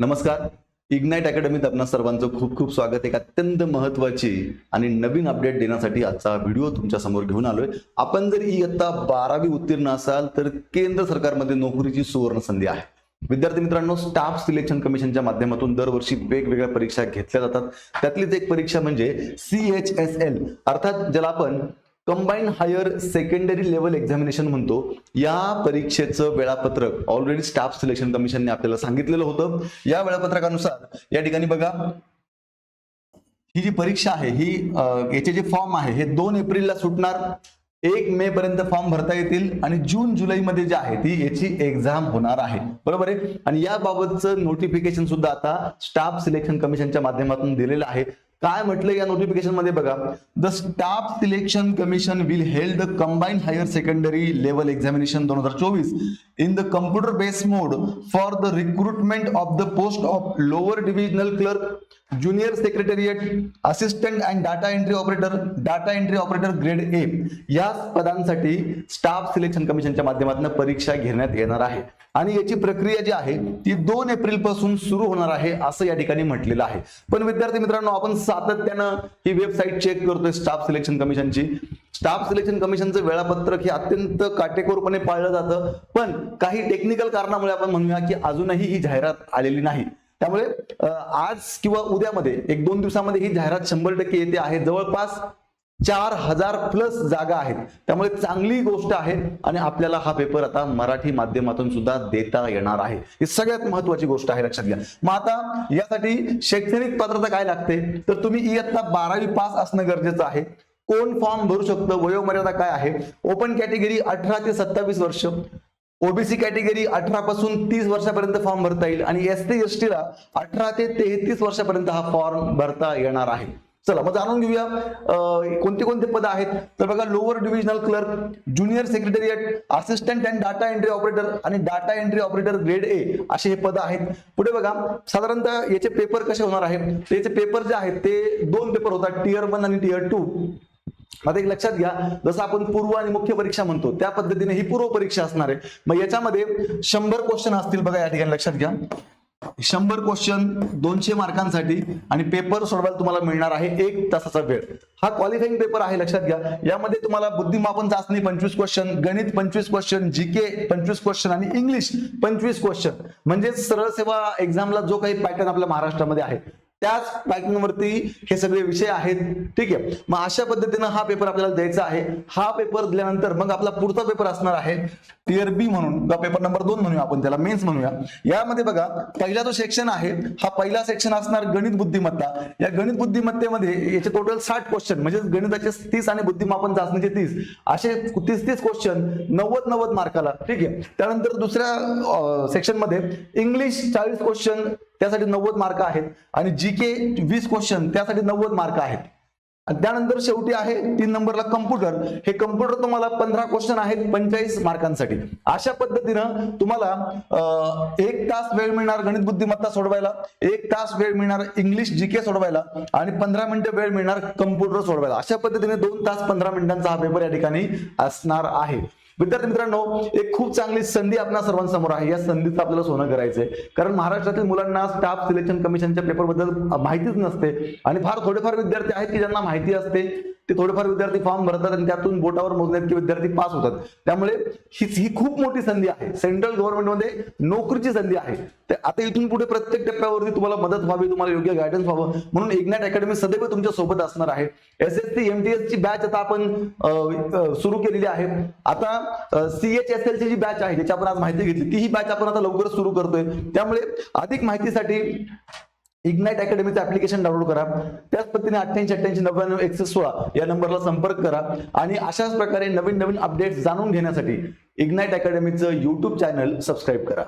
नमस्कार. इग्नाइट अकॅडमीत आपणा सर्वांचं खूप खूप स्वागत. एक अत्यंत महत्वाची आणि नवीन अपडेट देण्यासाठी आजचा व्हिडिओ तुमच्यासमोर घेऊन आलोय. आपण जर इयत्ता बारावी उत्तीर्ण असाल तर केंद्र सरकारमध्ये नोकरीची सुवर्ण संधी आहे. विद्यार्थी मित्रांनो स्टाफ सिलेक्शन कमिशनच्या माध्यमातून दरवर्षी वेगवेगळ्या परीक्षा घेतल्या जातात. त्यातलीच एक परीक्षा म्हणजे सी एच एस एल अर्थात ज्याला आपण combined higher secondary level examination म्हणतो या परीक्षेचं वेळापत्रक ऑलरेडी स्टाफ सिलेक्शन कमिशनने आपल्याला सांगितलेलं होतं. या वेळापत्रकानुसार या ठिकाणी बघा ही जी परीक्षा आहे ही याचे जे फॉर्म आहे हे दोन एप्रिलला सुटणार. एक मे पर्यंत फॉर्म भरता येतील आणि जून जुलैमध्ये जे आहे ती याची एक्झाम होणार आहे. बरोबर आहे? आणि याबाबतचं नोटिफिकेशन सुद्धा आता स्टाफ सिलेक्शन कमिशनच्या माध्यमातून दिलेलं आहे. काय म्हटलं या नोटिफिकेशनमध्ये बघा. The staff selection commission will held the combined higher secondary level examination दोन हजार चोवीस. In the computer based mode for the recruitment of the post of lower divisional clerk junior secretariat assistant and data entry operator data entry operator grade A या पदांसाठी staff selection कमिशनच्या माध्यमातून परीक्षा घेण्यात येणार आहे. आणि याची प्रक्रिया जी आहे ती दोन एप्रिलपासून सुरू होणार आहे असं या ठिकाणी म्हटलेलं आहे. पण विद्यार्थी मित्रांनो आपण सातत्यानं ही वेबसाईट चेक करतोय स्टाफ सिलेक्शन कमिशनची स्टाफ सिलेक्शन कमिशनचं वेळापत्रक हे अत्यंत काटेकोरपणे पाळलं जातं. पण काही टेक्निकल कारणामुळे आपण म्हणूया की अजूनही ही जाहिरात आलेली नाही. त्यामुळे आज किंवा उद्यामध्ये एक दोन दिवसामध्ये ही जाहिरात शंभर टक्के येते आहे. जवळपास चार हजार प्लस जागा आहेत. त्यामुळे चांगली गोष्ट आहे आणि आपल्याला हा पेपर आता मराठी माध्यमातून सुद्धा देता येणार आहे. ही सगळ्यात महत्वाची गोष्ट आहे लक्षात घ्या. मग आता यासाठी शैक्षणिक पात्रता काय लागते? तर तुम्ही इयत्ता बारावी पास असणं गरजेचं आहे. कोण फॉर्म भरू शकतं? वयोमर्यादा काय आहे? ओपन कॅटेगरी अठरा ते सत्तावीस वर्ष. ओबीसी कॅटेगरी अठरा पासून तीस वर्षापर्यंत फॉर्म भरता येईल. आणि एस टी एस टीला अठरा ते तेहतीस वर्षापर्यंत हा फॉर्म भरता येणार आहे. चला मग जाणून घेऊया कोणते कोणते पद आहेत? तर बघा lower divisional clerk junior secretariat assistant and data entry operator आणि data entry operator grade A असे हे पद आहेत. पुढे बघा साधारणतः याचे पेपर कसे होणार आहेत? याचे पेपर जे आहेत ते दोन पेपर होतात टीयर वन आणि टीयर टू आता एक लक्षात घ्या जसं आपण पूर्व आणि मुख्य परीक्षा म्हणतो त्या पद्धतीने ही पूर्व परीक्षा असणार आहे. मग याच्यामध्ये शंभर क्वेश्चन असतील बघा या ठिकाणी लक्षात घ्या. शंभर क्वेश्चन दोनशे मार्कांसाठी आणि पेपर सोडवायला तुम्हाला मिळणार आहे एक तासाचा वेळ. हा क्वालिफाईंग पेपर आहे लक्षात घ्या. यामध्ये तुम्हाला बुद्धिमापन चाचणी पंचवीस क्वेश्चन गणित पंचवीस क्वेश्चन जीके पंचवीस क्वेश्चन आणि इंग्लिश पंचवीस क्वेश्चन म्हणजे सरळ सेवा एक्झामला जो काही पॅटर्न आपल्या महाराष्ट्रामध्ये आहे त्याच पॅटर्नवरती हे सगळे विषय आहेत. ठीक आहे. मग अशा पद्धतीनं हा पेपर आपल्याला द्यायचा आहे. हा पेपर दिल्यानंतर मग आपला पुढचा पेपर असणार आहे. टीयर बी म्हणून. किंवा पेपर नंबर दोन म्हणूया आपण त्याला. मेन्स म्हणूया. यामध्ये बघा पहिला जो सेक्शन आहे हा पहिला सेक्शन असणार गणित बुद्धिमत्ता. या गणित बुद्धिमत्तेमध्ये याचे टोटल साठ क्वेश्चन म्हणजे गणिताचे तीस आणि बुद्धिमापन चाचणीचे तीस. असे तीस तीस क्वेश्चन नव्वद नव्वद मार्काला ठीक आहे. त्यानंतर दुसऱ्या सेक्शनमध्ये इंग्लिश चाळीस क्वेश्चन त्यासाठी नव्वद मार्क आहेत. आणि जी के वीस क्वेश्चन त्यासाठी नव्वद मार्क आहेत. आणि त्यानंतर शेवटी आहे तीन नंबरला कम्प्युटर हे कम्प्युटर तुम्हाला पंधरा क्वेश्चन आहेत पंचेचाळीस मार्कांसाठी. अशा पद्धतीनं तुम्हाला एक तास वेळ मिळणार गणित बुद्धिमत्ता सोडवायला एक तास वेळ मिळणार इंग्लिश जी के सोडवायला आणि पंधरा मिनिटं वेळ मिळणार कम्प्युटर सोडवायला. अशा पद्धतीने दोन तास पंधरा मिनिटांचा हा पेपर या ठिकाणी असणार आहे. विद्यार्थी मित्रांनो एक खूप चांगली संधी आपल्या सर्वांसमोर आहे. या संधीचं आपल्याला सोनं करायचंय. कारण महाराष्ट्रातील मुलांना स्टाफ सिलेक्शन कमिशनच्या पेपरबद्दल माहितीच नसते. आणि फार थोडेफार विद्यार्थी आहेत की ज्यांना माहिती असते ते थोडेफार विद्यार्थी फॉर्म भरतात आणि त्यातून बोटावर मोजण्यात की विद्यार्थी पास होतात. त्यामुळे ही ही खूप मोठी संधी आहे. सेंट्रल गव्हर्नमेंटमध्ये नोकरीची संधी आहे. तर आता इथून पुढे प्रत्येक टप्प्यावरती तुम्हाला मदत व्हावी तुम्हाला योग्य गायडन्स व्हावं म्हणून इग्नाट अकॅडमी सदैव तुमच्यासोबत असणार आहे. एस एस सी एमटीएस ची बॅच आता आपण सुरू केलेली आहे. आता सी एच एस एल ची जी बॅच आहे ज्याची आपण आज माहिती घेतली ती ही बॅच आपण आता लवकरच सुरू करतोय. त्यामुळे अधिक माहितीसाठी इग्नाइट अकॅडमीचं ऍप्लिकेशन डाउनलोड करा. त्याच पद्धतीने अठ्ठ्याऐंशी अठ्ठ्याऐंशी नव्याण्णव एकशे सोळा या नंबरला संपर्क करा आणि अशाच प्रकारे नवीन नवीन अपडेट्स जाणून घेण्यासाठी इग्नाइट अकॅडमीचं युट्यूब चॅनल सबस्क्राईब करा.